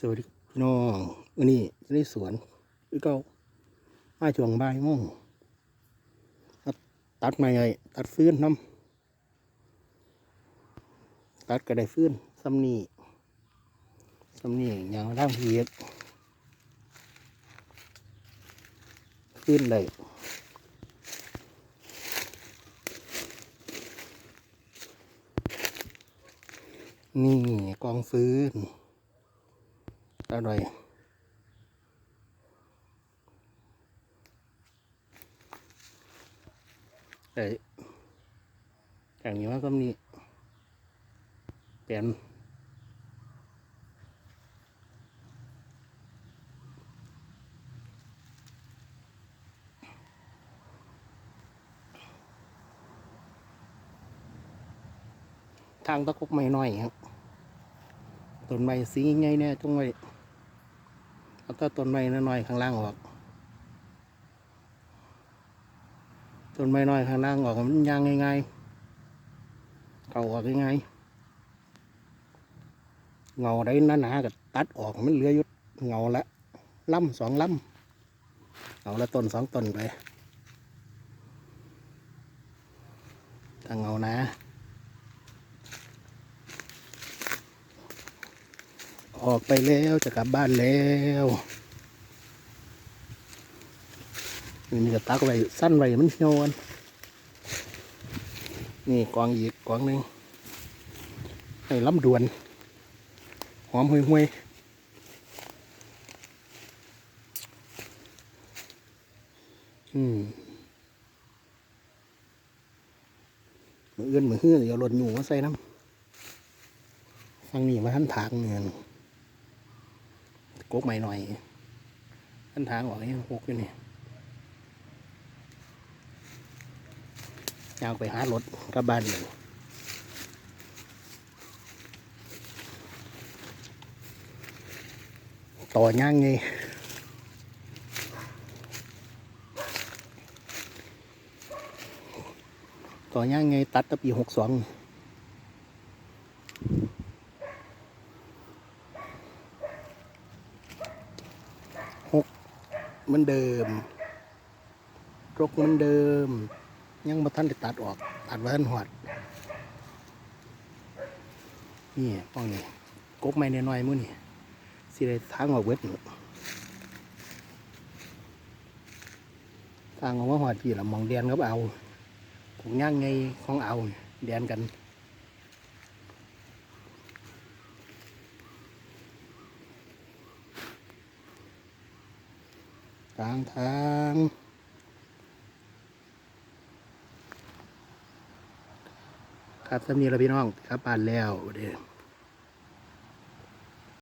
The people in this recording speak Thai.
สวัสดีพี่น้องวันนี้ในสวนพี่เก้ามาช่วงบ่ายมงตัดไม้ไงตัดฟื้นน้ำตัดก็ได้ฟื้นซ้ำนี่ซ้ำนี่ยางร่างเพียดฟื้นได้นี่กองฟื้น อร่อยเอ้ยอย่างนี้ว่าก็มีเปลี่ยนทางตะกุกไม่น้อยครับต้นไม้สีใหญ่ๆเนี่ยจงไว้ เอาแต้นต้นไม้น้อยๆข้างล่างออก ต้นไม้น้อยข้างล่างออกมันยางง่ายๆเขาออกง่ายๆเงาได้หนาๆก็ตัดออกมันเหลืออยุดเงาละล่ำสองล่ำเงาละต้นสองต้นไปถ้าเงานา ออกไปแล้วจะกลับบ้านแล้วนี่ก็ตักไว้สั้นไว้มันโยนนี่กองอีกกองหนึ่งให้ลำดวน หอมห่วยห่วยอืมมือเอื้อนมือเฮือเดี๋ยวรถหนูมาใส่น้ำฟังนี่มาท่านถางเนี่ย กกใหม่หน่อยท่านถางออกนี่หกอยู่นี่ยาวไปหารถกลับบ้านเลยต่อย่างไงต่อย่างไงตัดตั้งปีหกสอง หกเหมือนเดิมรกเหมือนเดิม ยังมาท่านได้ตัดออก ตัดไว้ท่านหอด นี่ป้องนี่กบไม่น้อยๆมื้อนี่สิได้ทางออกเวททางออกมาหอดพี่ละมองเดียนกับเอาผมย่างไงของเอาเดียนกัน ทางทางครับสำนีเราพี่น้องครับบ้านแล้วเด้